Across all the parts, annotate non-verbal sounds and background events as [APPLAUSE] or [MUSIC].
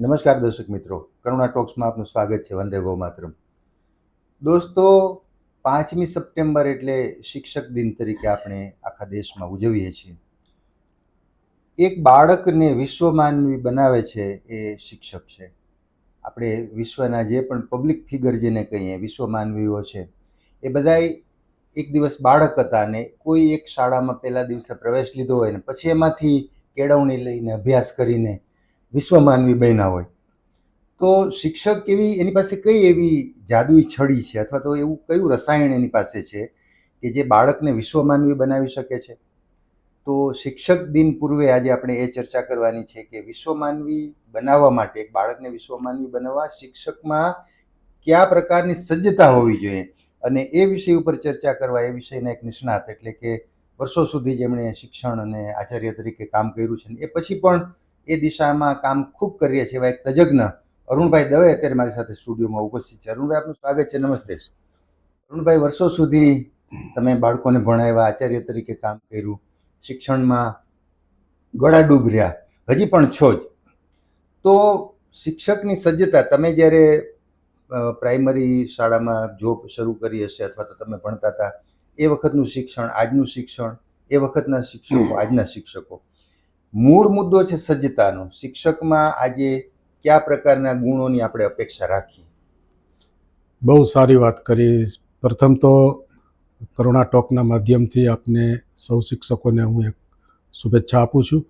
નમસ્કાર દર્શક મિત્રો. કરુણા ટોક્સમાં આપનું સ્વાગત છે. વંદે ગો માતરમ. દોસ્તો, પાંચમી સપ્ટેમ્બર એટલે શિક્ષક દિન તરીકે આપણે આખા દેશમાં ઉજવીએ છીએ. એક બાળકને વિશ્વમાનવી બનાવે છે એ શિક્ષક છે. આપણે વિશ્વના જે પણ પબ્લિક ફિગર જેને કહીએ, વિશ્વમાનવીઓ છે, એ બધાય એક દિવસ બાળક હતા ને કોઈ એક શાળામાં પહેલા દિવસે પ્રવેશ લીધો હોય ને પછી એમાંથી કેળવણી લઈને અભ્યાસ કરીને વિશ્વમાનવી બન્યા હોય. તો શિક્ષક એવી એની પાસે કઈ એવી જાદુઈ છડી છે? અથવા તો એવું કયું રસાયણ એની પાસે છે કે જે બાળકને વિશ્વમાનવી બનાવી શકે છે? તો શિક્ષક દિન પૂર્વે આજે આપણે એ ચર્ચા કરવાની છે કે વિશ્વમાનવી બનાવવા માટે, એક બાળકને વિશ્વમાનવી બનાવવા શિક્ષકમાં કયા પ્રકારની સજ્જતા હોવી જોઈએ? અને એ વિષય ઉપર ચર્ચા કરવા, એ વિષયના એક નિષ્ણાત એટલે કે વર્ષો સુધી જેમણે શિક્ષણ અને આચાર્ય તરીકે કામ કર્યું છે એ પછી પણ એ દિશામાં કામ ખૂબ કરીએ છીએ એવા એક તજજ્ઞ અરુણભાઈ દવે અત્યારે મારી સાથે સ્ટુડિયોમાં ઉપસ્થિત છે. અરુણભાઈ, આપનું સ્વાગત છે. નમસ્તે. અરુણભાઈ, વર્ષો સુધી તમે બાળકોને ભણાવ્યા, આચાર્ય તરીકે કામ કર્યું, શિક્ષણમાં ગળાડૂબ રહ્યા, હજી પણ છો જ. તો શિક્ષકની સજ્જતા, તમે જ્યારે પ્રાઇમરી શાળામાં જોબ શરૂ કરી હશે અથવા તો તમે ભણતા હતા, એ વખતનું શિક્ષણ, આજનું શિક્ષણ, એ વખતના શિક્ષકો, આજના શિક્ષકો મૂળ મુદ્દો છે સજ્જતાનો. શિક્ષકમાં આજે કયા પ્રકારના ગુણોની આપણે અપેક્ષા રાખીએ? બહુ સારી વાત કરી. પ્રથમ તો કરુણા ટોકના માધ્યમથી આપને સૌ શિક્ષકોને હું એક શુભેચ્છા આપું છું.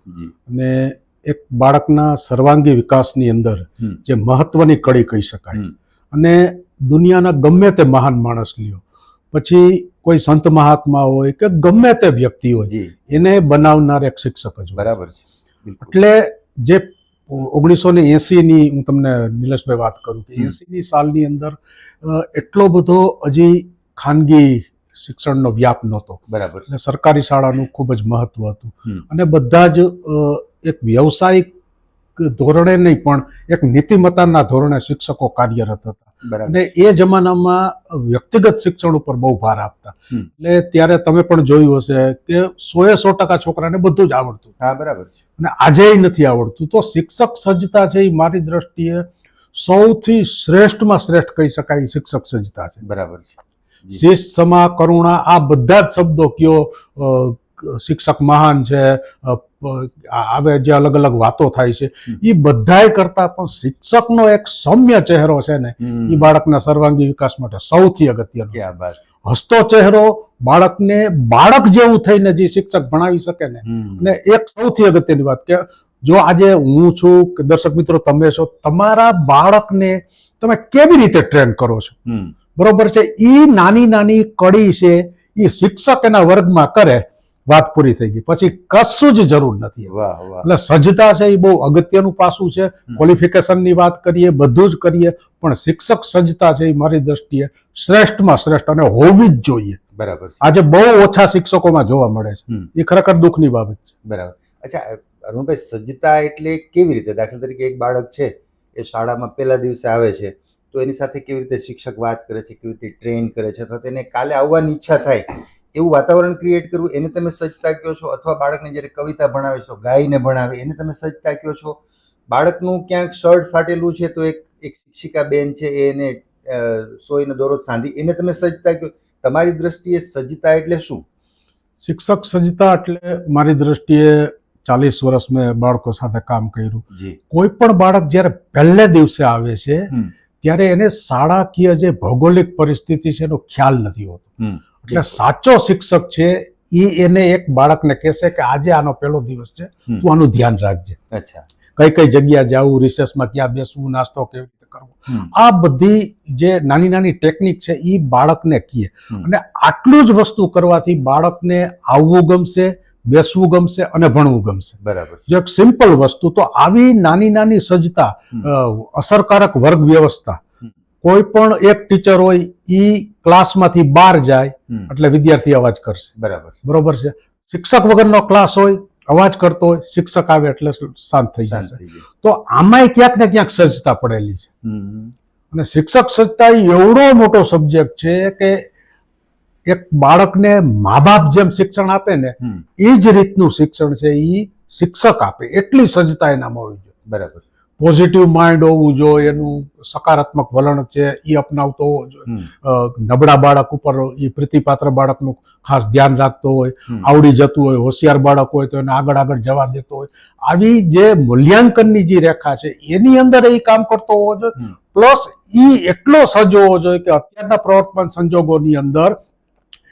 અને એક બાળકના સર્વાંગી વિકાસની અંદર જે મહત્વની કડી કહી શકાય. અને દુનિયાના ગમે તે મહાન માણસ લ્યો. પછી કોઈ સંત મહાત્મા હોય કે ગમે તે વ્યક્તિ હોય એને બનાવનાર એક શિક્ષક જ બરાબર છે. એટલે જે ઓગણીસો ને એંસીની હું તમને નિલેશભાઈ વાત કરું કે. એંસીની સાલની અંદર એટલો બધો હજી ખાનગી શિક્ષણનો વ્યાપ નહોતો. બરાબર અને સરકારી શાળાનું ખૂબ જ મહત્વ હતું. અને બધા જ એક વ્યવસાયિક ધોરણે નહીં પણ એક નીતિમત્તાના ધોરણે શિક્ષકો કાર્યરત હતા. અને એ જમાનામાં વ્યક્તિગત શિક્ષણ ઉપર બહુ ભાર આપતા. એટલે ત્યારે તમે પણ જોયું હશે કે સોએ સો ટકા છોકરાને બધું જ આવડતું. હા બરાબર છે. અને આજે નથી આવડતું. તો શિક્ષક સજ્જતા છે એ મારી દ્રષ્ટિએ સૌથી શ્રેષ્ઠમાં શ્રેષ્ઠ કહી શકાય શિક્ષક સજ્જતા છે. બરાબર છે. શિસ્ત સમા કરુણા આ બધા જ શબ્દો કયો શિક્ષક મહાન છે આવે જે અલગ અલગ વાતો થાય છે એ બધાય કરતા પણ શિક્ષકનો એક સૌમ્ય ચહેરો છે ને એ બાળકના સર્વાંગી વિકાસ માટે સૌથી અગત્યનો હસતો ચહેરો બાળકને બાળક જેવું થઈને જે શિક્ષક ભણાવી શકે ને અને એક સૌથી અગત્યની વાત કે જો આજે હું છું કે દર્શક મિત્રો તમે છો તમારા બાળકને તમે કેવી રીતે ટ્રેન કરો છો? બરોબર છે એ નાની નાની કડી છે એ શિક્ષક એના વર્ગમાં કરે વાત પૂરી થઈ ગઈ. પછી કશું જ જરૂર નથી. વાહ વાહ. એટલે સજ્જતા છે એ બહુ અગત્યનું પાસું છે. ક્વોલિફિકેશનની વાત કરીએ બધું જ કરીએ પણ શિક્ષક સજ્જતા છે એ મારી દ્રષ્ટિએ શ્રેષ્ઠમાં શ્રેષ્ઠ અને હોવી જ જોઈએ. બરાબર આજે બહુ ઓછા શિક્ષકોમાં જોવા મળે છે. એ ખરેખર દુઃખની બાબત છે. બરાબર. અચ્છા અરુણભાઈ સજ્જતા એટલે કેવી રીતે? દાખલા તરીકે એક બાળક છે એ શાળામાં પહેલા દિવસે આવે છે તો એની સાથે કેવી રીતે શિક્ષક વાત કરે છે કેવી રીતે ટ્રેન કરે છે અથવા તેને કાલે આવવાની ઈચ્છા થાય એવું વાતાવરણ ક્રિએટ કરવું એને તમે સજ્જતા કહો છો? અથવા બાળકને જ્યારે કવિતા ભણાવે છો ગાયને ભણાવે એને તમે સજ્જતા કહો છો? બાળકનું ક્યાંક શર્ટ ફાટેલું છે તો એક એક શિક્ષિકા બેન છે એને સોયનો દોરો સાંધી એને તમે સજ્જતા કહો તમારી દ્રષ્ટિએ સજ્જતા એટલે શું? શિક્ષક સજ્જતા એટલે મારી દ્રષ્ટિએ ચાલીસ વર્ષ મેં બાળકો સાથે કામ કર્યું. કોઈ પણ બાળક જ્યારે પહેલે દિવસે આવે છે ત્યારે એને શાળાકીય જે ભૌગોલિક પરિસ્થિતિ છે એનો ખ્યાલ નથી હોતો. એટલે સાચો શિક્ષક છે એ એને એક બાળકને કહેશે કે આજે આનો પહેલો દિવસ છે તું આનું ધ્યાન રાખજે. અચ્છા. કઈ કઈ જગ્યા જવું રિસેસમાં ક્યાં બેસવું નાસ્તો કેવી રીતે કરવો. આ બધી જે નાની નાની ટેકનિક છે એ બાળકને કીએ. અને આટલું જ વસ્તુ કરવાથી બાળકને આવવું ગમશે બેસવું ગમશે અને ભણવું ગમશે. બરાબર. જો એક સિમ્પલ વસ્તુ તો આવી નાની નાની સજ્જતા અસરકારક વર્ગ વ્યવસ્થા. કોઈ પણ એક ટીચર હોય ઈ ક્લાસમાંથી બહાર જાય એટલે વિદ્યાર્થી અવાજ કરશે. બરાબર. બરોબર છે? શિક્ષક વગરનો ક્લાસ હોય અવાજ કરતો હોય શિક્ષક આવે એટલે શાંત થઈ જશે. તો આમાંય ક્યાંક ને ક્યાંક સજ્જતા પડેલી છે. અને શિક્ષક સજ્જતા એ એવડો મોટો સબ્જેક્ટ છે કે એક બાળકને મા બાપ જેમ શિક્ષણ આપે ને એ જ રીતનું શિક્ષણ છે એ શિક્ષક આપે. એટલી સજ્જતા એનામાં હોવી જોઈએ બરાબર. પોઝિટિવ માઇન્ડ હોવું જોઈએ એનું સકારાત્મક વલણ છે એ અપનાવતો હોવો જોઈએ. નબળા બાળક ઉપર એ પ્રીતિપાત્ર બાળકનું ખાસ ધ્યાન રાખતો હોય આવડી જતું હોય હોશિયાર બાળક હોય તો એને આગળ આગળ જવા દેતો હોય. આવી જે મૂલ્યાંકનની જે રેખા છે એની અંદર એ કામ કરતો હોવો જોઈએ. પ્લસ એ એટલો સજ્જ હોવો જોઈએ કે અત્યારના પ્રવર્તમાન સંજોગોની અંદર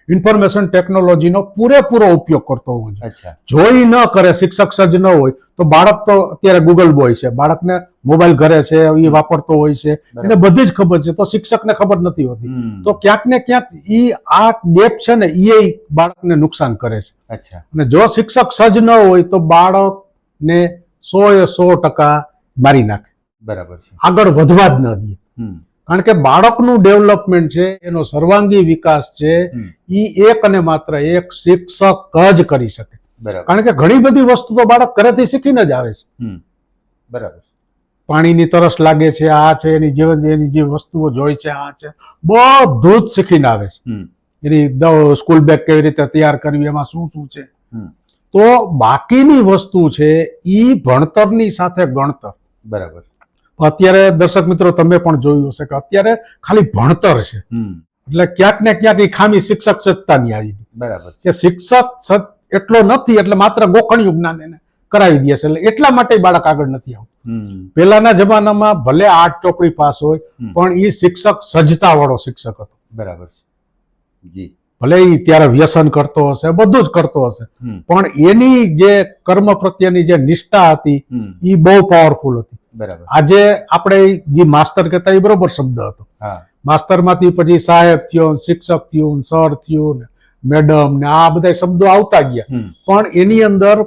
ઇન્ફોર્મેશન ટેકનોલોજીનો પૂરેપૂરો ઉપયોગ કરતો હોવો જોઈએ. જોઈ ન કરે શિક્ષક સજ્જ ન હોય તો બાળક તો અત્યારે ગૂગલ બોય છે. બાળકને મોબાઈલ ઘરે છે એ વાપરતો હોય છે. એને બધી જ ખબર છે. તો શિક્ષકને ખબર નથી હોતી. તો ક્યાંક ને ક્યાંક ઈ આ ગેપ છે ને એ બાળકને નુકસાન કરે છે. અચ્છા. અને જો શિક્ષક સજ્જ ન હોય તો બાળકને સો એ સો ટકા મારી નાખે. બરાબર છે. આગળ વધવા જ ન દે. કારણ કે બાળકનું ડેવલપમેન્ટ છે એનો સર્વાંગી વિકાસ છે એ એક અને માત્ર એક શિક્ષક જ કરી શકે. કારણ કે ઘણી બધી વસ્તુ તો બાળક ઘરેથી શીખીને જ આવે છે. બરાબર. પાણીની તરસ લાગે છે આ છે એની જીવન એની જે વસ્તુઓ જોઈ છે આ છે બધું જ શીખીને આવે છે. એની સ્કૂલ બેગ કેવી રીતે તૈયાર કરવી એમાં શું શું છે. તો બાકીની વસ્તુ છે ઈ ભણતરની સાથે ગણતર. બરાબર. અત્યારે દર્શક મિત્રો તમે પણ જોયું હશે કે અત્યારે ખાલી ભણતર છે. એટલે ક્યાંક ને ક્યાંક એ ખામી શિક્ષક સજ્જતાની આવી ગઈ. બરાબર કે શિક્ષક એટલો નથી એટલે માત્ર ગોખણિયું જ્ઞાન એને કરાવી દે છે. એટલે એટલા માટે બાળક આગળ નથી આવતું. પેલાના જમાનામાં ભલે આઠ ચોપડી પાસ હોય પણ એ શિક્ષક સજ્જતા વાળો શિક્ષક હતો. બરાબર જી. ભલે એ ત્યારે વ્યસન કરતો હશે બધું જ કરતો હશે પણ એની જે કર્મ પ્રત્યેની જે નિષ્ઠા હતી એ બહુ પાવરફુલ હતી. બરાબર. આજે આપણે જે માસ્તર કહેતા એ બરોબર શબ્દ હતો. માસ્તરમાંથી પછી સાહેબ થયો શિક્ષક થયો સર થયો મેડમ ને આ બધા શબ્દો આવતા ગયા. પણ એની અંદર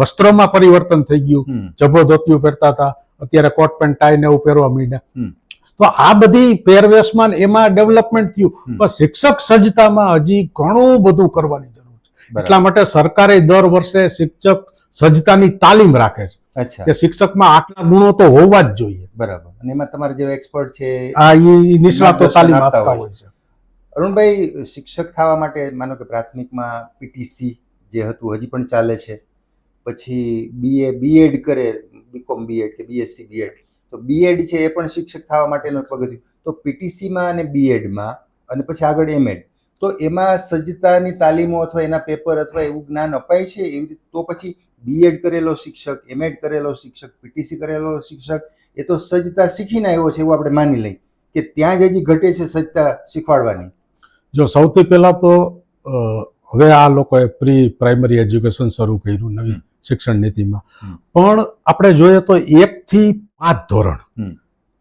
વસ્ત્રમાં પરિવર્તન થઈ ગયું. જભો ધોતિયું પહેરતા હતા અત્યારે કોટ પેન્ટ ટાઈ ને એવું પહેરવા માંડ્યા. તો આ બધી પહેરવેશમાં એમાં ડેવલપમેન્ટ થયું. પણ શિક્ષક સજ્જતામાં હજી ઘણું બધું કરવાની જરૂર છે. એટલા માટે સરકારે દર વર્ષે શિક્ષક સજ્જતાની તાલીમ રાખે છે. અચ્છા. કે શિક્ષકમાં આટલા ગુણો તો હોવા જ જોઈએ. બરાબર. અને એમાં તમારા જેવા એક્સપર્ટ છે આ એ નિષ્ણાતો તાલીમ આપતા હોય. છે. અરુણભાઈ શિક્ષક થવા માટે માનો કે પ્રાથમિકમાં પીટીસી જે હતું હજી પણ ચાલે છે. પછી બીએ બીએડ કરે બીકોમ બીએડ કે બીએસસી બીએડ તો બીએડ છે એ પણ શિક્ષક થવા માટેનો પગથિયું. તો પીટીસીમાં અને બીએડમાં અને પછી આગળ એમએડ તો એમાં સજ્જતાની તાલીમો અથવા એના પેપર અથવા એવું જ્ઞાન અપાય છે એવી રીતે તો પછી બીએડ કરેલો શિક્ષક એમએડ કરેલો શિક્ષક પીટીસી કરેલો શિક્ષક એ તો સજ્જતા શીખીને આવ્યો છે એવું આપણે માની લઈએ કે ત્યાં જ હજી ઘટે છે સજ્જતા શીખવાડવાની. જો સૌથી પહેલા તો હવે આ લોકોએ પ્રી પ્રાઇમરી એજ્યુકેશન શરૂ કર્યું નવી શિક્ષણ નીતિમાં. પણ આપણે જોઈએ તો એક થી પાંચ ધોરણ.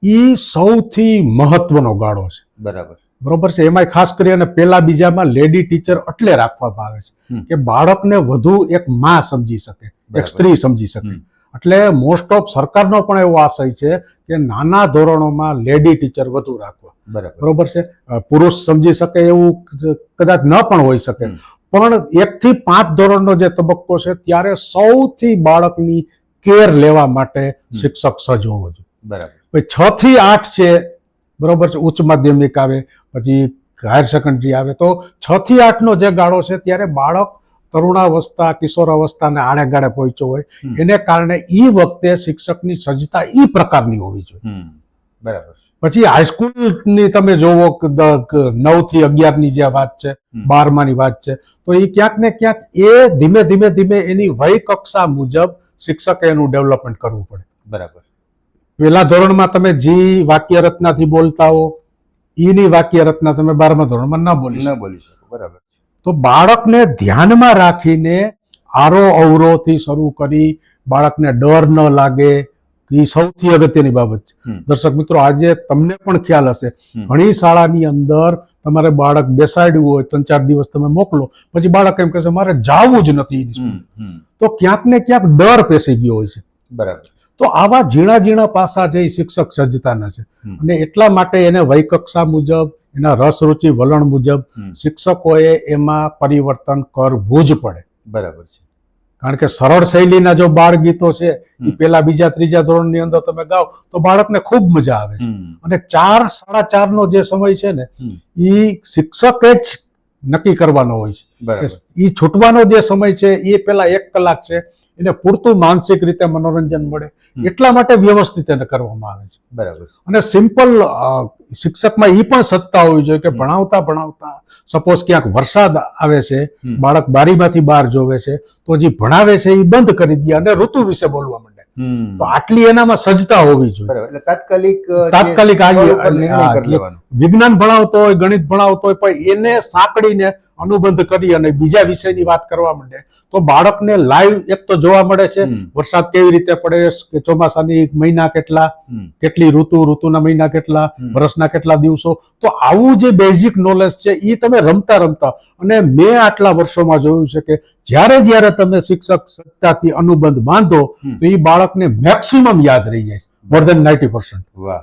ઈ સૌથી મહત્વનો ગાળો છે. બરાબર. બરોબર છે? એમાં ખાસ કરીને પેલા બીજામાં લેડી ટીચર એટલે રાખવામાં આવે છે કે બાળકને વધુ એક માં સમજી શકે એક સ્ત્રી સમજી શકે. એટલે મોસ્ટ ઓફ સરકારનો પણ એવો આશય છે કે નાના ધોરણોમાં લેડી ટીચર વધુ રાખવા. બરાબર. છે? પુરુષ સમજી શકે એવું કદાચ ન પણ હોઈ શકે. પણ એક થી પાંચ ધોરણનો જે તબક્કો છે ત્યારે સૌથી બાળકની કેર લેવા માટે શિક્ષક સજ્જ હોવો જોઈએ. બરાબર. છ થી આઠ છે બરોબર છે ઉચ્ચ માધ્યમિક આવે પછી હાયર સેકન્ડરી આવે. તો છ થી આઠનો જે ગાળો છે ત્યારે બાળક તરુણાવસ્થા કિશોરાવસ્થાને આડે ગાળે પહોંચ્યો હોય. એને કારણે એ વખતે શિક્ષકની સજ્જતા ઈ પ્રકારની હોવી જોઈએ. બરાબર પછી હાઈસ્કૂલની તમે જોવો નવથી અગિયારની જે વાત છે. બારમાની વાત છે તો એ ક્યાંક ને ક્યાંક એ ધીમે ધીમે ધીમે એની વય કક્ષા મુજબ શિક્ષકે એનું ડેવલપમેન્ટ કરવું પડે. બરાબર. પહેલા ધોરણમાં તમે જી વાક્ય રચનાથી બોલતા હો ઈની વાક્ય રચના તમે બારમા ધોરણમાં ન બોલી. ન બોલી શકો બરાબર તો બાળકને ધ્યાનમાં રાખીને આરો અવરોથી શરૂ કરી બાળકને ડર ન લાગે એ સૌથી અગત્યની બાબત છે. દર્શક મિત્રો આજે તમને પણ ખ્યાલ હશે. ઘણી શાળાની અંદર તમારે બાળક બેસાડ્યું હોય ત્રણ ચાર દિવસ તમે મોકલો પછી બાળક એમ કહેશે મારે જવું જ નથી તો ક્યાંક ને ક્યાંક ડર પેસી ગયો હોય છે. બરાબર. તો આવા ઝીણા ઝીણા પાસા જે શિક્ષક સજ્જતાના છે. અને એટલા માટે એને વયકક્ષા મુજબ એના રસ રુચિ વલણ મુજબ શિક્ષકોએ એમાં પરિવર્તન કરવું જ પડે. બરાબર છે. કારણ કે સરળ શૈલીના જો બાળ ગીતો છે એ પેલા બીજા ત્રીજા ધોરણની અંદર તમે ગાઓ તો બાળકને ખૂબ મજા આવે છે. અને ચાર સાડા ચાર નો જે સમય છે ને એ શિક્ષકે જ નક્કી કરવાનો હોય છે. એ છૂટવાનો જે સમય છે એ પેલા એક કલાક છે એને પૂરતું માનસિક રીતે મનોરંજન મળે. એટલા માટે વ્યવસ્થિત એને કરવામાં આવે છે. બરાબર. અને સિમ્પલ શિક્ષકમાં એ પણ સત્તા હોવી જોઈએ કે ભણાવતા ભણાવતા. સપોઝ ક્યાંક વરસાદ આવે છે બાળક બારીમાંથી બહાર જોવે છે તો જે ભણાવે છે એ બંધ કરી દે અને ઋતુ વિશે બોલવા હમ. તો આટલી એનામાં સજ્જતા હોવી જોઈએ. એટલે તાત્કાલિક તાત્કાલિક વિજ્ઞાન ભણાવતો હોય ગણિત ભણાવતો હોય પણ એને સાંકળીને અનુબંધ કરી અને બીજા વિષયની વાત કરવા માંડે તો બાળકને લાઈવ એક તો જોવા મળે છે વરસાદ કેવી રીતે પડે કે ચોમાસાની મહિના કેટલા કેટલી ઋતુ ઋતુના મહિના કેટલા વરસના વર્ષના કેટલા દિવસો તો આવું જે બેઝિક નોલેજ છે એ તમે રમતા રમતા અને મેં આટલા વર્ષોમાં જોયું છે કે જ્યારે જ્યારે તમે શિક્ષક સત્તાથી અનુબંધ બાંધો તો એ બાળકને મેક્સિમમ યાદ રહી જાય મોર દેન નાઇન્ટી પર્સન્ટ વાહ.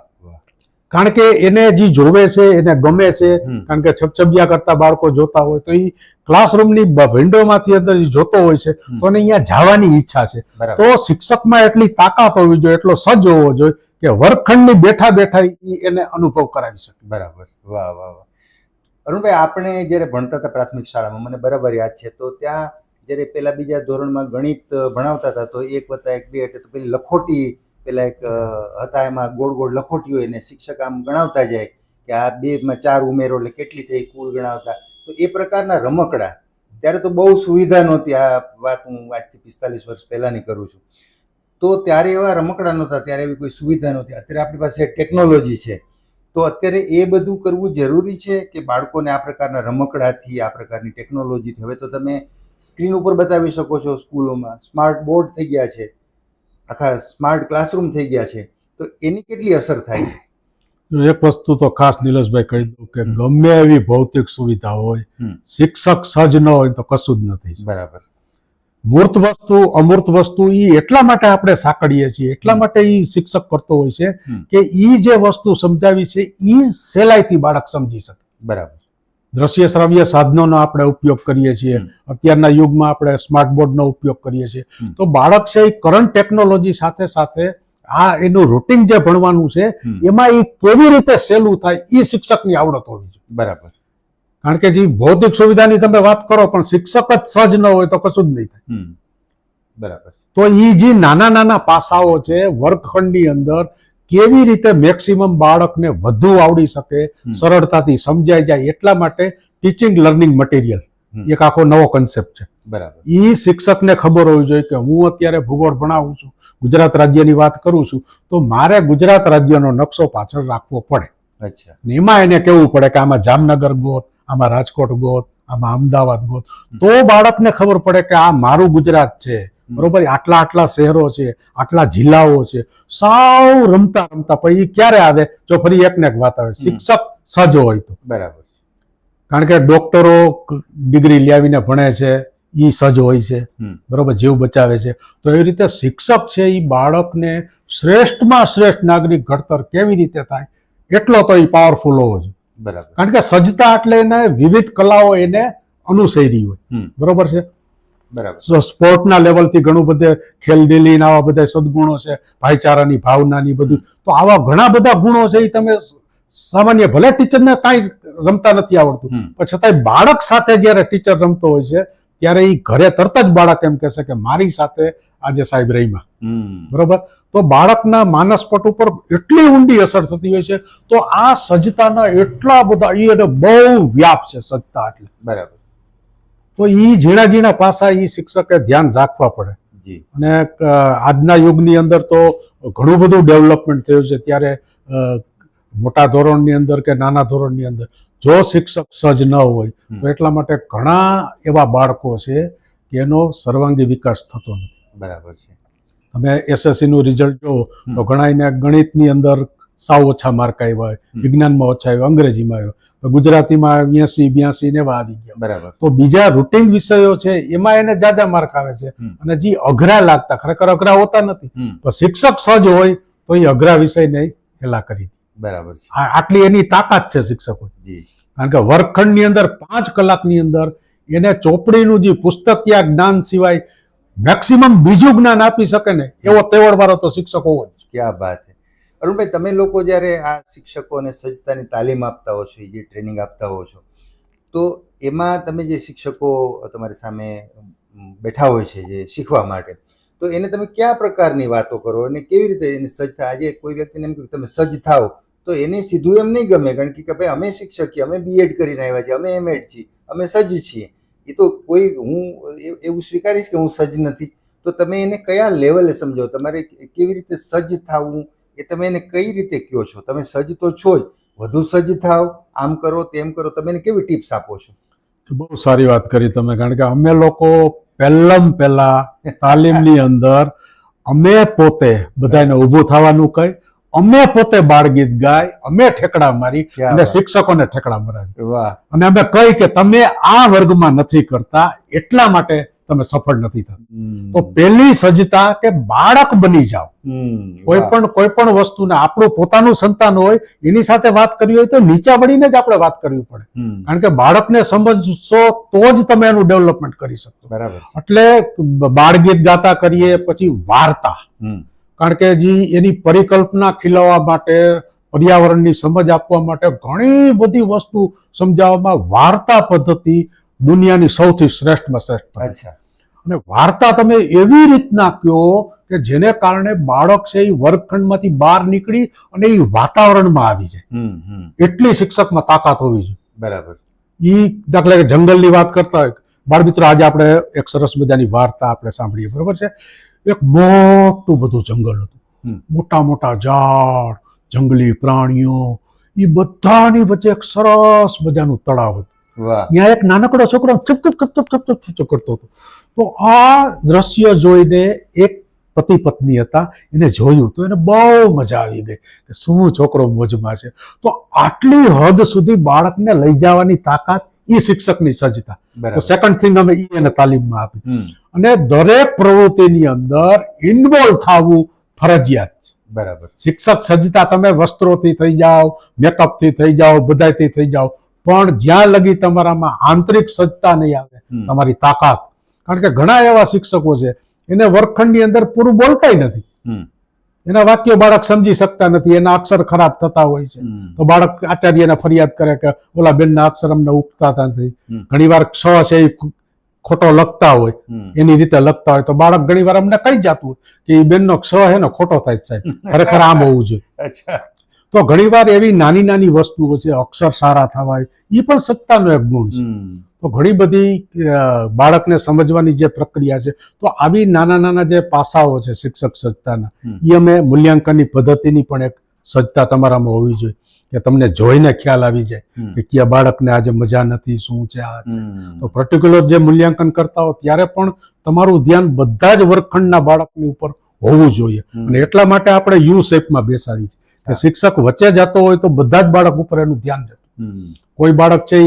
કારણ કે એને જે જોવે છે એને ગમે છે કારણ કે છપછપિયા કરતા બાળકો જોતા હોય તો એ ક્લાસરૂમની વિન્ડોમાંથી અંદર જે જોતો હોય છે તો એને અહીંયા જવાની ઈચ્છા છે. તો શિક્ષકમાં એટલી તાકાત હોવી જોઈએ એટલો સજ્જ હોવો જોઈએ કે વર્ગખંડની બેઠા બેઠા ઈ એને અનુભવ કરાવી શકે. બરાબર. વાહ વાહ વાહ. અરુણભાઈ આપણે જ્યારે ભણતા હતા પ્રાથમિક શાળામાં મને બરાબર યાદ છે તો ત્યાં જ્યારે પેલા બીજા ધોરણમાં ગણિત ભણાવતા હતા તો એક વત્તા એક બે એટલે તો પેલી લખોટી પેલા એક હતા એમાં ગોળ ગોળ લખોટી હોય ને શિક્ષક આમ ગણાવતા જાય કે આ બેમાં ચાર ઉમેરો એટલે કેટલી થઈ, કુલ ગણાવતા. તો એ પ્રકારના રમકડા. ત્યારે તો બહુ સુવિધા નહોતી. આ વાત હું આજથી પિસ્તાલીસ વર્ષ પહેલાંની કરું છું. તો ત્યારે એવા રમકડા નહોતા, ત્યારે એવી કોઈ સુવિધા નહોતી. અત્યારે આપણી પાસે ટેકનોલોજી છે. તો અત્યારે એ બધું કરવું જરૂરી છે કે બાળકોને આ પ્રકારના રમકડાથી, આ પ્રકારની ટેકનોલોજીથી? હવે તો તમે સ્ક્રીન ઉપર બતાવી શકો છો સ્કૂલોમાં. સ્માર્ટ બોર્ડ થઈ ગયા છે. આખા સ્માર્ટ ક્લાસરૂમ થઈ ગયા છે તો એની કેટલી અસર થાય? એક વસ્તુ તો ખાસ નિલેશભાઈ કહી દઉં કે ગમે એવી ભૌતિક સુવિધા હોય શિક્ષક સજ્જ ન હોય તો કશું જ નથી. બરાબર. મૂર્ત વસ્તુ અમૂર્ત વસ્તુ એ એટલા માટે આપણે સાંકળીએ છીએ એટલા માટે એ શિક્ષક કરતો હોય છે કે એ જે વસ્તુ સમજાવી છે એ સહેલાઈથી બાળક સમજી શકે. બરાબર. દ્રશ્ય શ્રાવ્ય સાધનોનો આપણે ઉપયોગ કરીએ છીએ. અત્યારના યુગમાં આપણે સ્માર્ટ બોર્ડનો ઉપયોગ કરીએ છીએ. તો બાળક છે એ કરંટ ટેકનોલોજી સાથે સાથે આ એનું રૂટિન જે ભણવાનું છે એમાં એ કેવી રીતે સહેલું થાય એ શિક્ષકની આવડત હોવી જોઈએ. બરાબર. કારણ કે જે ભૌતિક સુવિધાની તમે વાત કરો પણ શિક્ષક જ સજ ન હોય તો કશું જ નહીં થાય. બરાબર. તો એ જે નાના નાના પાસાઓ છે વર્ગખંડની અંદર કેવી રીતે મેક્સિમમ બાળકને વધુ આવડી શકે સરળતાથી સમજાઈ જાય એટલા માટે ટીચિંગ લર્નિંગ મટીરિયલ એક આખો નવો કન્સેપ્ટ છે. બરાબર. એ શિક્ષકને ખબર હોવી જોઈએ કે હું અત્યારે ભૂગોળ ભણાવું છું ગુજરાત રાજ્યની વાત કરું છું તો મારે ગુજરાત રાજ્યનો નકશો પાછળ રાખવો પડે. અચ્છા. એમાં એને કેવું પડે કે આમાં જામનગર ગોત આમાં રાજકોટ ગોત આમાં અમદાવાદ ગોત. તો બાળકને ખબર પડે કે આ મારું ગુજરાત છે. બરોબર? આટલા આટલા શહેરો છે આટલા જિલ્લાઓ છે સાવ રમતા રમતા પછી ક્યારે આવે? જો ફરી એક ને એક વાત આવે શિક્ષક સજ હોય તો. બરાબર. કારણ કે ડોક્ટરો ડિગ્રી લાવીને ભણે છે એ સજ હોય છે બરોબર? જીવ બચાવે છે. તો એવી રીતે શિક્ષક છે એ બાળકને શ્રેષ્ઠમાં શ્રેષ્ઠ નાગરિક ઘડતર કેવી રીતે થાય? એટલો તો એ પાવરફુલ હોવો જોઈએ. બરાબર. કારણ કે સજ્જતા એટલે એને વિવિધ કલાઓ એને અનુસરી હોય. બરોબર છે? બરાબર. સ્પોર્ટના લેવલથી ઘણું બધે ખેલદિલી આવા બધા સદગુણો છે ભાઈચારાની ભાવનાની બધું તો આવા ઘણા બધા ગુણો છે એ તમે સામાન્ય ભલે ટીચરને કાંઈ રમતા નથી આવડતું પણ છતાંય બાળક સાથે જ્યારે ટીચર રમતો હોય છે ત્યારે એ ઘરે તરત જ બાળક એમ કહેશે કે મારી સાથે આજે સાહેબ રહીમાં બરોબર? તો બાળકના માનસપટ ઉપર એટલી ઊંડી અસર થતી હોય છે તો આ સજ્જતાના એટલા બધા એ એને બહુ વ્યાપ છે સજ્જતા એટલે. બરાબર. તો એ ઝીણા ઝીણા પાસા એ શિક્ષકે ધ્યાન રાખવા પડે. અને આજના યુગની અંદર તો ઘણું બધું ડેવલપમેન્ટ થયું છે. ત્યારે મોટા ધોરણની અંદર કે નાના ધોરણની અંદર જો શિક્ષક સજ ન હોય તો એટલા માટે ઘણા એવા બાળકો છે કે એનો સર્વાંગી વિકાસ થતો નથી. બરાબર છે. તમે એસએસસી નું રિઝલ્ટ જો તો ઘણા એને ગણિતની અંદર સાવ ઓછા માર્ક આવ્યા હોય વિજ્ઞાનમાં ઓછા આવ્યા અંગ્રેજીમાં આવ્યો ગુજરાતીમાં એસી બ્યાસી ને એવા આવી ગયા. બરાબર. તો બીજા રૂટીન વિષયો છે એમાં એને જાજા માર્ક આવે છે. અને જે અઘરા લાગતા ખરેખર અઘરા હોતા નથી. પણ તો શિક્ષક સજ હોય તો એ અઘરા વિષયને હેલા કરી. બરાબર આટલી એની તાકાત છે શિક્ષકો જી. કારણ કે વર્ગખંડની અંદર પાંચ કલાકની અંદર એને ચોપડીનું જે પુસ્તકીય જ્ઞાન સિવાય મેક્સિમમ બીજું જ્ઞાન આપી શકે ને એવો તેવડવાળો તો શિક્ષક હોવો જ ક્યાં વાત છે. અરુણભાઈ, તમે લોકો જ્યારે આ શિક્ષકોને સજ્જતાની તાલીમ આપતા હો છો જે ટ્રેનિંગ આપતા હો છો, તો એમાં તમે જે શિક્ષકો તમારી સામે બેઠા હોય છે, જે શીખવા માટે, તો એને તમે કયા પ્રકારની વાતો કરો અને કેવી રીતે એને સજ્જતા આજે કોઈ વ્યક્તિને એમ કે તમે સજ્જ થાવ તો એને સીધું એમ નહીં ગમે, કારણ કે ભાઈ, અમે શિક્ષક છીએ અમે બીએડ કરીને આવ્યા છીએ, અમે એમએડ છીએ, અમે સજ્જ છીએ. એ તો કોઈ, હું એવું સ્વીકારીશ કે હું સજ્જ નથી. તો તમે એને કયા લેવલે સમજો? તમારે કેવી રીતે સજ્જ થવું? એ તમે એને કઈ રીતે કહો છો? તમે સજ્જ તો છો જ. વધુ સજ્જ થાવ આમ કરો તેમ કરો. તમે એને કેવી ટિપ્સ આપો છો? બહુ સારી વાત કરી તમે કારણ કે અમે લોકો પહેલમ પહેલા તાલીમની અંદર અમે પોતે બધાને ઊભું થવાનું કહી અમે પોતે બાળગીત ગાય અમે ઠેકડા મારી અને શિક્ષકોને ઠેકડા મરાવી. વાહ. અને અમે કહી કે તમે આ વર્ગમાં નથી કરતા એટલા માટે તમે સફળ નથી થતા. તો પહેલી સજ્જતા કે બાળક બની જાઓ. કોઈ પણ કોઈ પણ વસ્તુને આપણું પોતાનું સંતાન હોય એની સાથે વાત કરવી હોય તો નીચા વળીને જ આપણે વાત કરવી પડે. કારણ કે બાળકને સમજશો તો જ તમે એનું ડેવલપમેન્ટ કરી શકશો. બરાબર. એટલે બાળગીત ગાતા કરીએ પછી વાર્તા. કારણ કે જે એની પરિકલ્પના ખીલવવા માટે પર્યાવરણની સમજ આપવા માટે ઘણી બધી વસ્તુ સમજાવવામાં વાર્તા પદ્ધતિ દુનિયાની સૌથી શ્રેષ્ઠમાં શ્રેષ્ઠ. અચ્છા. અને વાર્તા તમે એવી રીતના કહો કે જેને કારણે બાળક છે એ વર્ગખંડમાંથી બહાર નીકળી અને એ વાતાવરણમાં આવી જાય. એટલી શિક્ષકમાં તાકાત હોવી જોઈએ. બરાબર. ઈ દાખલા કે જંગલની વાત કરતા હોય. બાળ મિત્રો આજે આપણે એક સરસ મજાની વાર્તા આપણે સાંભળીએ બરોબર છે? એક મોટું બધું જંગલ હતું. મોટા મોટા ઝાડ જંગલી પ્રાણીઓ એ બધાની વચ્ચે એક સરસ મજાનું તળાવ હતું. ત્યાં એક નાનકડો છોકરો ચપ ચપ ચપ ચપ ચપ ચપ ચપ કરતો હતો. તો આ દ્રશ્ય જોઈને એક પતિ પત્ની હતા એને જોયું તો એને બહુ મજા આવી ગઈ કે શું છોકરો મોજમાં છે. તો આટલી હદ સુધી બાળકને લઈ જવાની તાકાત એ શિક્ષકની સજ્જતા તો સેકન્ડ થિંગ અમે એને તાલીમમાં આપી. અને દરેક પ્રવૃત્તિની અંદર ઇન્વોલ્વ થવું ફરજિયાત છે. બરાબર. શિક્ષક સજ્જતા તમે વસ્ત્રોથી થઈ જાઓ મેકઅપથી થઈ જાઓ બધાથી થઈ જાઓ પણ જ્યાં લગી તમારામાં આંતરિક સજ્જતા નહીં આવે તમારી તાકાત. કારણ કે ઘણા એવા શિક્ષકો છે એને વર્ગખંડની અંદર પૂરું બોલતા નથી. એના વાક્ય બાળક સમજી શકતા નથી એના અક્ષર ખરાબ થતા હોય છે. તો બાળક આચાર્યને ફરિયાદ કરે કે ઓલા બેનના અક્ષર અમને ઉગતા નથી. ઘણી ઘણીવાર ક્ષ છે એ ખોટો લખતા હોય. એની રીતે લખતા હોય. તો બાળક ઘણીવાર અમને કહી જતું કે એ બેનનો ક્ષ હે ને ખોટો થાય છે સાહેબ. ખરેખર આમ હોવું જોઈએ. તો ઘણીવાર એવી નાની નાની વસ્તુઓ છે અક્ષર સારા થવા એ પણ સત્તાનો એક ગુણ છે. તો ઘણી બધી બાળકને સમજવાની જે પ્રક્રિયા છે તો આવી નાના નાના જે પાસાઓ છે શિક્ષક સજ્જતાના. એ અમે મૂલ્યાંકનની પદ્ધતિની પણ એક સજ્જતા તમારામાં હોવી જોઈએ કે તમને જોઈને ખ્યાલ આવી જાય કે કયા બાળકને આજે મજા નથી શું છે આ છે. તો પર્ટિક્યુલર જે મૂલ્યાંકન કરતા હો ત્યારે પણ તમારું ધ્યાન બધા જ વર્ગખંડના બાળકની ઉપર હોવું જોઈએ. અને એટલા માટે આપણે યુ શેપમાં બેસાડી છે. કે શિક્ષક વચ્ચે જતો હોય તો બધા જ બાળક ઉપર એનું ધ્યાન દેતું. કોઈ બાળક છે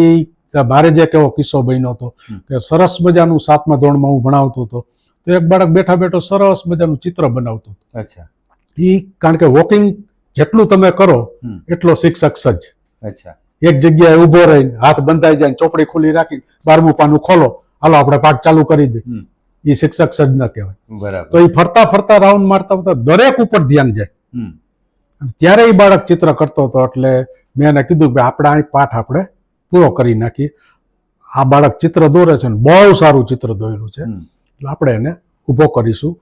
એ મારે જે કેવો કિસ્સો બન્યો હતો કે સરસ મજાનું સાતમા ધોરણમાં હું ભણાવતો હતો તો એક બાળક બેઠા બેઠો સરસ મજાનું ચિત્ર બનાવતો હતો. અચ્છા. એ કારણ કે વોકિંગ જેટલું તમે કરો એટલો શિક્ષક સજ્જ. અચ્છા. એક જગ્યાએ ઊભો રહીને હાથ બંધાઈ જાય ચોપડી ખુલ્લી રાખી બારમું પાનું ખોલો હાલો આપણે પાઠ ચાલુ કરી દે. એ શિક્ષક સજ્જ કહેવાય. કહેવાય તો એ ફરતા ફરતા રાઉન્ડ મારતા ફરતા દરેક ઉપર ધ્યાન જાય. ત્યારે એ બાળક ચિત્ર કરતો હતો એટલે મેં એને કીધું કે આપણે આ પાઠ આપણે પૂરો કરી નાખીએ. આ બાળક ચિત્ર દોરે છે ને બહુ સારું ચિત્ર દોરેલું છે. એટલે આપણે એને ઊભો કરીશું.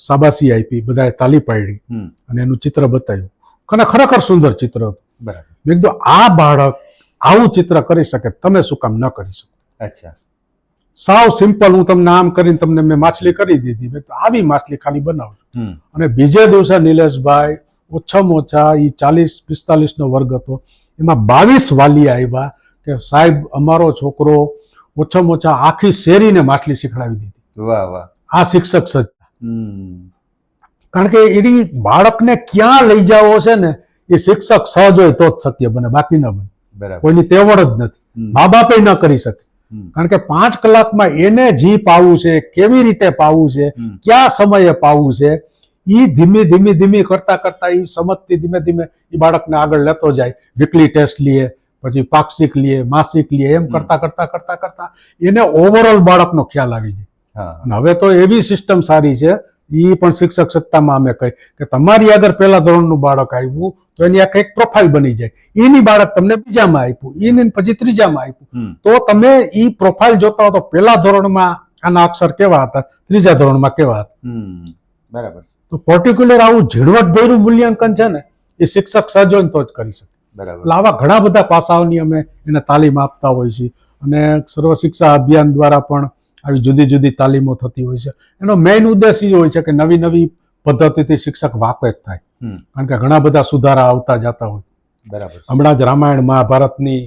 શાબાશી આપી બધાએ તાલી પાડી અને એનું ચિત્ર બતાવ્યું. અને ખરેખર સુંદર ચિત્ર હતું. બરાબર. મેં કીધું આ બાળક આવું ચિત્ર કરી શકે તમે શું કામ ન કરી શકો? અચ્છા. સાવ સિમ્પલ હું તમને આમ કરીને તમને મેં માછલી કરી દીધી. મેં આવી માછલી ખાલી બનાવજો. અને બીજે દિવસે નિલેશભાઈ ઓછામાં ઓછા એ ચાલીસ પિસ્તાલીસનો વર્ગ હતો. એમાં બાવીસ વાલી આવ્યા કે સાહેબ અમારો છોકરો ઓછામાં ઓછા આખી શેરીને માછલી શીખડાવી દીધી. વાહ વાહ. આ શિક્ષક સજ્જ. કારણ કે એની બાળકને ક્યાં લઈ જાવો છે ને એ શિક્ષક સહજ હોય તો જ શક્ય બને બાકી ન બને. બરાબર. કોઈની તેવડ જ નથી. મા બાપે ન કરી શકે. કારણ કે પાંચ કલાકમાં એને જી પાવું છે કેવી રીતે પાવું છે કયા સમયે પાવું છે એ ધીમે ધીમે ધીમે કરતા કરતા એ સમજથી ધીમે ધીમે એ બાળકને આગળ લેતો જાય. વીકલી ટેસ્ટ લઈએ પછી પાક્ષિક લઈએ માસિક લઈએ એમ કરતા કરતા કરતા કરતા એને ઓવરઓલ બાળકનો ખ્યાલ આવી જાય. હવે તો એવી સિસ્ટમ સારી છે એ પણ શિક્ષક સત્તામાં અમે કહી કે તમારી આગળ પહેલા ધોરણનું બાળક આવ્યું તો એની આ કંઈક પ્રોફાઇલ બની જાય. એની બાળક તમને બીજામાં આપ્યું એને પછી ત્રીજામાં આપ્યું. તો તમે એ પ્રોફાઇલ જોતા હો તો પહેલા ધોરણમાં આના અક્ષર કેવા હતા ત્રીજા ધોરણમાં કેવા હતા? બરાબર. તો પર્ટિક્યુલર આવું ઝીણવટભર્યું મૂલ્યાંકન છે ને એ શિક્ષક સહજ તો જ કરી શકે. બરાબર. આવા ઘણા બધા પાસાઓની અમે એને તાલીમ આપતા હોઈએ છીએ. અને સર્વ શિક્ષા અભિયાન દ્વારા પણ આવી જુદી જુદી તાલીમો થતી હોય છે. એનો મેઇન ઉદ્દેશ એ હોય છે કે નવી નવી પદ્ધતિથી શિક્ષક વાકેફ થાય. કારણ કે ઘણા બધા સુધારા આવતા જતા હોય. બરાબર હમણાં જ રામાયણ મહાભારતની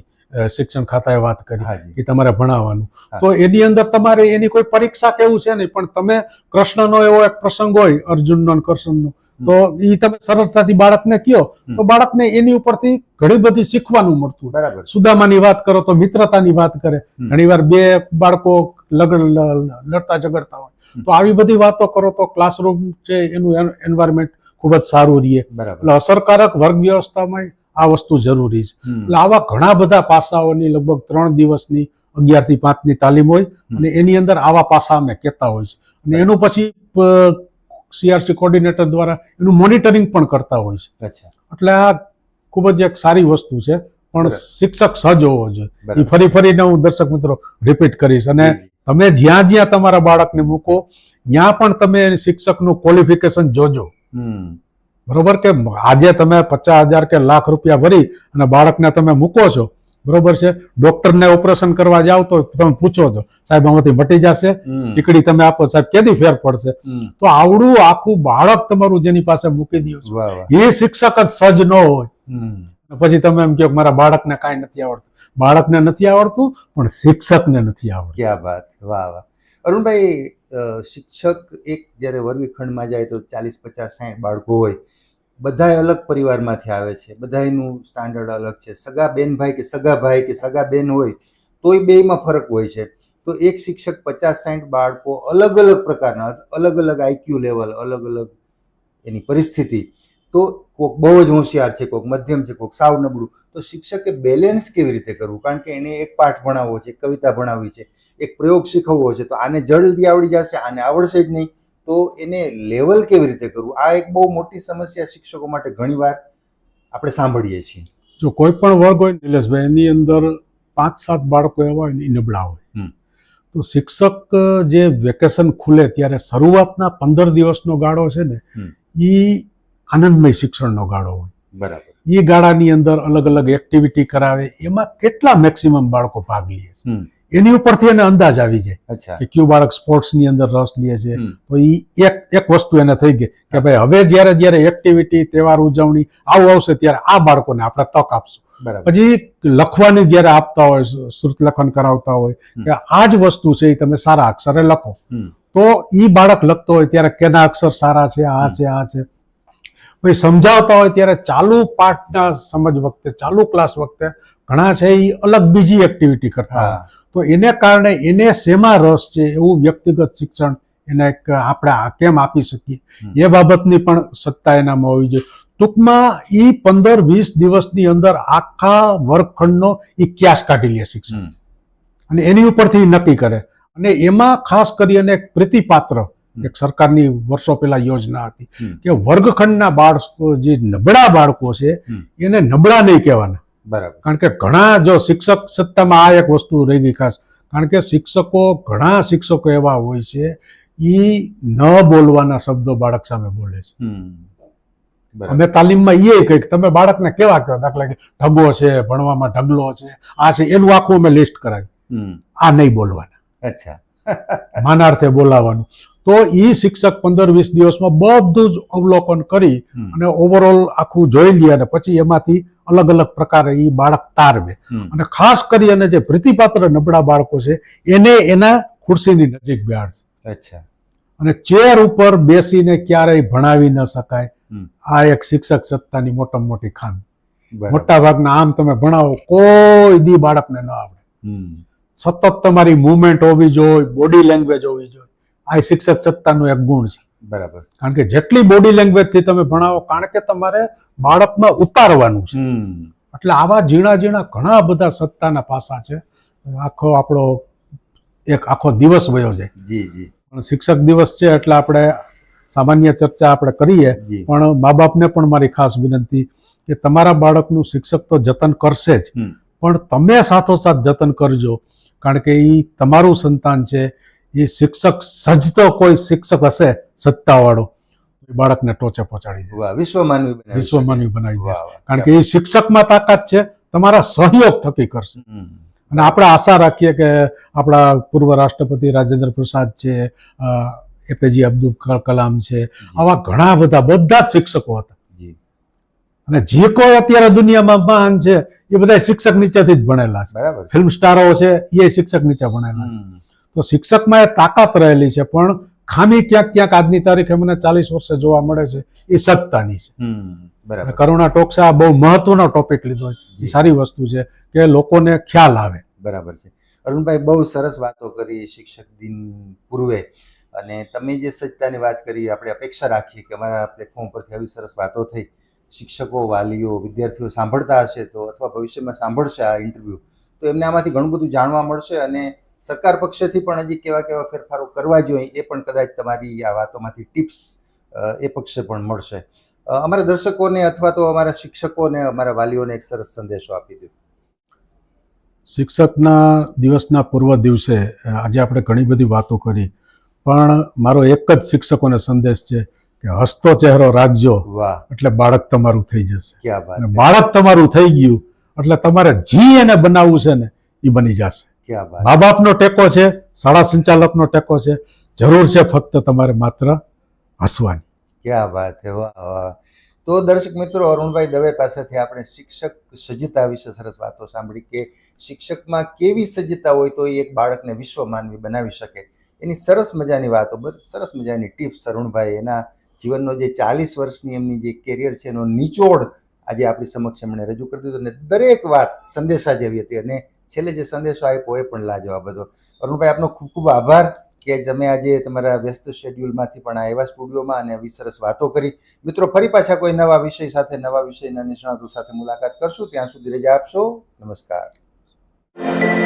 શિક્ષણ ખાતાએ વાત કરી કે તમારે ભણાવવાનું. તો એની અંદર તમારે એની કોઈ પરીક્ષા કેવું છે નહીં પણ તમે કૃષ્ણનો એવો એક પ્રસંગ હોય અર્જુનનો કૃષ્ણનો તો એ તમે સરળતાથી બાળકને કયો તો બાળકને એની ઉપરથી ઘણી બધી શીખવાનું મળતું બરાબર. સુદામાની વાત કરો તો મિત્રતાની વાત કરે. ઘણીવાર બે બાળકો લડતા ઝઘડતા હોય. તો આવી બધી વાતો કરો તો ક્લાસરૂમ છે એનું એન્વાયરમેન્ટ ખૂબ જ સારું રહે. એટલે અસરકારક વર્ગ વ્યવસ્થામાં આ વસ્તુ જરૂરી છે. એટલે આવા ઘણા બધા પાસાઓની લગભગ ત્રણ દિવસની અગિયારથી પાંચની તાલીમ હોય અને એની અંદર આવા પાસા અમે કહેતા હોય છે. અને એનું પછી સીઆરસી કોર્ડિનેટર દ્વારા એનું મોનિટરિંગ પણ કરતા હોય છે. એટલે આ ખૂબ જ એક સારી વસ્તુ છે. પણ શિક્ષક સજ હોવો જોઈએ. એ ફરી ફરીને હું દર્શક મિત્રો રિપીટ કરીશ અને. તમે જ્યાં જ્યાં તમારા બાળકને મૂકો ત્યાં પણ તમે શિક્ષકનું ક્વોલિફિકેશન જોજો. બરોબર કે આજે તમે પચાસ હજાર કે લાખ રૂપિયા ભરી અને બાળકને તમે મૂકો છો બરોબર છે? ડોક્ટરને ઓપરેશન કરવા જાવ તો તમે પૂછો છો સાહેબ આમાંથી મટી જશે ટીકડી તમે આપો સાહેબ કેદી ફેર પડશે? તો આવડું આખું બાળક તમારું જેની પાસે મૂકી દો એ શિક્ષક જ સજ ન હોય. પછી તમે એમ કહો કે મારા બાળકને કાંઈ નથી આવડતું. બાળકને નથી આવડતું, પણ શિક્ષકને નથી આવડતું. ક્યાં વાત વાહ વાહ. અરુણભાઈ શિક્ષક એક જ્યારે વર્ગખંડમાં જાય તો ચાલીસ, પચાસ સાઠ બાળકો હોય, બધાય અલગ પરિવારમાંથી આવે છે. બધાયનું સ્ટાન્ડર્ડ અલગ છે. સગા બેન ભાઈ કે સગા ભાઈ કે સગા બેન હોય, તોય બેયમાં ફરક હોય છે. તો એક શિક્ષક પચાસ સાઠ બાળકો અલગ અલગ પ્રકારના અલગ અલગ આઈક્યુ લેવલ અલગ અલગ એની પરિસ્થિતિ. તો કોક બહુ જ હોશિયાર છે કોક મધ્યમ છે કોક સાવ નબળું. તો શિક્ષકે બેલેન્સ કેવી રીતે કરવું? કારણ કે એને એક પાઠ ભણાવવો છે કવિતા ભણાવવી છે એક પ્રયોગ શીખવવો છે તો આને જલ્દી આવડી જશે આને આવડશે જ નહીં. તો એને લેવલ કેવી રીતે કરવું? આ એક બહુ મોટી સમસ્યા શિક્ષકો માટે ઘણીવાર આપણે સાંભળીએ છીએ. જો કોઈ પણ વર્ગ હોય નિલેશભાઈ એની અંદર પાંચ સાત બાળકો એવા હોય ને નબળા હોય. તો શિક્ષક જે વેકેશન ખુલે ત્યારે શરૂઆતના પંદર દિવસનો ગાળો છે ને એ આનંદમય શિક્ષણનો ગાળો હોય. બરાબર. એ ગાળાની અંદર અલગ અલગ એક્ટિવિટી કરાવે એમાં કેટલા મેક્સિમમ બાળકો ભાગ લે છે? એની ઉપરથી એને અંદાજ આવી જાય કે કયું બાળક સ્પોર્ટ્સની અંદર રસ લે છે. તો એ એક એક વસ્તુ એને થઈ ગઈ કે ભાઈ હવે જ્યારે જ્યારે એક્ટિવિટી તહેવાર ઉજવણી આવું આવશે ત્યારે આ બાળકોને આપણે તક આપશું. પછી લખવાની જ્યારે આપતા હોય શ્રુત લખન કરાવતા હોય કે આ જ વસ્તુ છે એ તમે સારા અક્ષરે લખો. તો એ બાળક લખતો હોય ત્યારે કેના અક્ષર સારા છે આ છે આ છે. પછી સમજાવતા હોય ત્યારે ચાલુ પાઠના સમજ વખતે ચાલુ ક્લાસ વખતે ઘણા છે એ અલગ બીજી એક્ટિવિટી કરતા હોય. તો એને કારણે એને શેમાં રસ છે એવું વ્યક્તિગત શિક્ષણ એને આપણે આ કેમ આપી શકીએ? એ બાબતની પણ સત્તા એનામાં હોવી જોઈએ. ટૂંકમાં એ પંદર વીસ દિવસની અંદર આખા વર્ગખંડનો એ ક્યાસ કાઢી લે શિક્ષણ. અને એની ઉપરથી નક્કી કરે. અને એમાં ખાસ કરીને એક પ્રીતિપાત્ર એક સરકારની વર્ષો પહેલા યોજના હતી કે વર્ગખંડના બાળકો જે નબળા બાળકો છે એને નબળા નહીં કહેવાના. બરાબર. કારણ કે ઘણા જો શિક્ષક સત્તામાં આ એક વસ્તુ રહી ગઈ ખાસ કારણ કે શિક્ષકો ઘણા શિક્ષકો એવા હોય છે એ ન બોલવાના શબ્દો બાળક સામે બોલે છે. બરાબર. અમે તાલીમમાં એ કહી તમે બાળકને કેવા કહો દાખલા કે ઢગો છે ભણવામાં ઢગલો છે આ છે એનું આખું અમે લિસ્ટ કરાવ્યું આ નહીં બોલવાના. અચ્છા. [LAUGHS] માનાર્થે બોલાવવાનું તો એ શિક્ષક પંદર વીસ દિવસમાં બધું જ અવલોકન કરી અને ઓવરઓલ આખું જોઈ લે અને પછી એમાંથી અલગ અલગ પ્રકારે એ બાળક તારવે. અને ખાસ કરી અને જે પ્રીતિપાત્ર નબળા બાળકો છે એને એના ખુરશીની નજીક બેહાડશે અચ્છા. અને ચેર ઉપર બેસીને ક્યારેય ભણાવી ન શકાય. આ એક શિક્ષક સત્તાની મોટામાં મોટી ખામી. મોટા ભાગના આમ તમે ભણાવો કોઈ દી બાળકને ન આવડે. સતત તમારી મુવમેન્ટ હોવી જોઈએ બોડી લેંગ્વેજ હોવી જોઈએ. આ શિક્ષક સત્તાનું એક ગુણ છે. બરાબર. કારણ કે જેટલી બોડી લેંગ્વેજથી તમે ભણાવો કારણ કે તમારે બાળકમાં ઉતારવાનું છે. એટલે આવા ઝીણા ઝીણા ઘણા બધા સત્તાના પાસા છે. આખો આપણો એક આખો દિવસ વયો જાય. જી જી. પણ શિક્ષક દિવસ છે એટલે આપણે સામાન્ય ચર્ચા આપણે કરીએ. પણ મા બાપને પણ મારી ખાસ વિનંતી કે તમારા બાળકનું શિક્ષક તો જતન કરશે જ. પણ તમે સાથોસાથ જતન કરજો. કારણ કે એ તમારું સંતાન છે. એ શિક્ષક સજતો કોઈ શિક્ષક હશે સત્તાવાળો એ બાળકને ટોચે પહોંચાડી દે. વિશ્વ માનવી વિશ્વ માનવી બનાવી વાહ. કારણ કે એ શિક્ષકમાં તાકાત છે તમારા સહયોગ થકી કરશે. અને આપણે આશા રાખીએ કે આપણા પૂર્વ રાષ્ટ્રપતિ રાજેન્દ્ર પ્રસાદ છે એપીજે અબ્દુલ કલામ છે આવા ઘણા બધા બધા જ શિક્ષકો હતા. અને જે કોઈ અત્યારે દુનિયામાં મહાન છે એ બધા શિક્ષક નીચેથી જ ભણેલા છે. ફિલ્મ સ્ટારો છે એ શિક્ષક નીચે ભણેલા છે. તો શિક્ષકમાં એ તાકાત રહેલી છે પણ ખામી ક્યાંક ક્યાંક આજની તારીખે મને ચાલીસ વર્ષે જોવા મળે છે એ સત્તાની છે. બરાબર. કરુણા ટોક્સે આ બહુ મહત્વનો ટોપિક લીધો છે એ સારી વસ્તુ છે કે લોકોને ખ્યાલ આવે. બરાબર છે. અરુણભાઈ બહુ સરસ વાતો કરી શિક્ષક દિન પૂર્વે. અને તમે જે સજ્જતાની વાત કરી આપણે અપેક્ષા રાખીએ કે અમારા પ્લેટફોર્મ પરથી આવી સરસ વાતો થઈ. શિક્ષકો વાલીઓ વિદ્યાર્થીઓ સાંભળતા હશે તો અથવા ભવિષ્યમાં સાંભળશે આ ઇન્ટરવ્યૂ તો એમને આમાંથી ઘણું બધું જાણવા મળશે અને સરકાર પક્ષેથી પણ હજી કેવા કેવા ફેરફારો કરવા જોઈએ એ પણ કદાચ તમારી આ વાતોમાંથી ટિપ્સ એ પક્ષે પણ મળશે. અમારા દર્શકોને અથવા તો અમારા શિક્ષકોને અમારા વાલીઓને એક સરસ સંદેશો આપી દો શિક્ષકના દિવસના પૂર્વ દિવસે આજે આપણે ઘણી બધી વાતો કરી પણ મારો એક જ શિક્ષકોને સંદેશ છે કે હસતો ચહેરો રાખજો. વાહ. એટલે બાળક તમારું થઈ જશે. બાળક તમારું થઈ ગયું એટલે તમારે જી એને બનાવવું છે ને એ બની જશે. મા બાપનો ટેકો છે શાળા સંચાલકનો ટેકો છે જરૂર છે ફક્ત તમારે માત્ર હસવાની. ક્યાં વાત છે? વાહ વાહ. તો દર્શક મિત્રો અરુણભાઈ દવે પાસેથી આપણે શિક્ષક સજ્જતા વિશે સરસ વાતો સાંભળી કે શિક્ષકમાં કેવી સજ્જતા હોય તો એ એક બાળકને વિશ્વ માનવી બનાવી શકે. એની સરસ મજાની વાતો સરસ મજાની ટિપ્સ અરુણભાઈ. એના જીવનનો જે ચાલીસ વર્ષની એમની જે કેરિયર છે એનો નિચોડ આજે આપણી સમક્ષ એમણે રજૂ કરી દીધો. અને દરેક વાત સંદેશા જેવી હતી અને છેલ્લે જે સંદેશો આપ્યો એ પણ લાજવાબ હતો. અરુણભાઈ, આપનો ખૂબ ખૂબ આભાર કે તમે આજે તમારા વ્યસ્ત શેડ્યુલમાંથી પણ આ એવા સ્ટુડિયોમાં અને આવી સરસ વાતો કરી. મિત્રો, ફરી પાછા કોઈ નવા વિષય સાથે, નવા વિષયના નિષ્ણાતો સાથે મુલાકાત કરશું. ત્યાં સુધી રજા આપશો. નમસ્કાર.